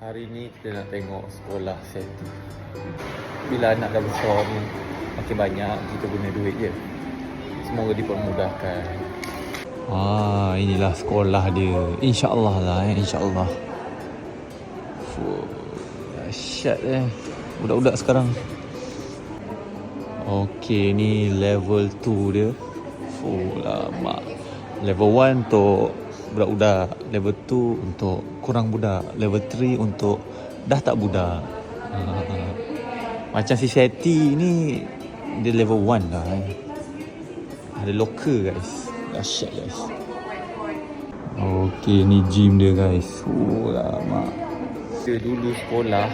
Hari ni kita nak tengok sekolah Seti. Bila anak dah besar ni makin banyak kita guna duit je. Semoga dipermudahkan. Ah, inilah sekolah dia. Insya-Allah lah eh, insya-Allah. Fuh, dahsyat eh. Budak-budak sekarang. Okey, ni level 2 dia. Fuh, lama. Level 1 untuk budak-budak. Level 2 untuk kurang budak. Level 3 untuk dah tak budak. Ah, Macam si Seti ni dia level 1 lah eh. Ada locker guys. Dahsyat guys. Okey, ni gym dia guys. Oh, lama. Kita dulu sekolah,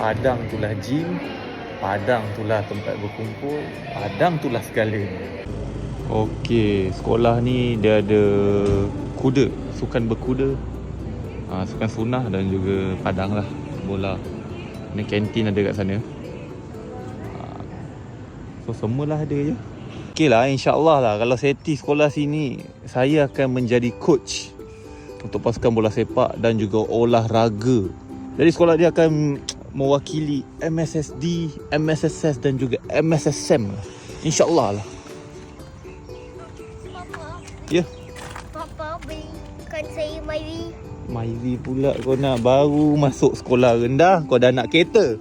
Padang tu lah gym, Padang tu lah tempat berkumpul, Padang tu lah segalanya. Okey, sekolah ni dia ada kuda, sukan berkuda, ha, sukan sunah dan juga padang lah, bola. Ni kantin ada kat sana. Ha, so semualah ada je. Okey lah, insyaAllah lah kalau seti sekolah sini, saya akan menjadi coach untuk pasukan bola sepak dan juga olahraga. Jadi sekolah dia akan mewakili MSSD, MSSS dan juga MSSM. InsyaAllah lah. Papa, Ya. Papa belikan saya Myvi. Maizi pula kau nak baru masuk sekolah rendah kau dah nak kereta.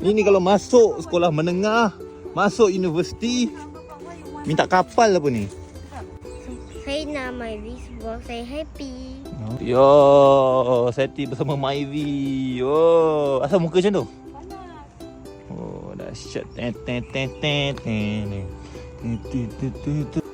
Ini kalau masuk sekolah menengah, masuk universiti, minta kapal apa ni? Saya nak Myvi sebab saya happy. Yo, Seti bersama Maizi. Yo, asal muka macam tu? Oh, dahsyat. Ten ten ten ten ten. Ten, ten, ten, ten, ten.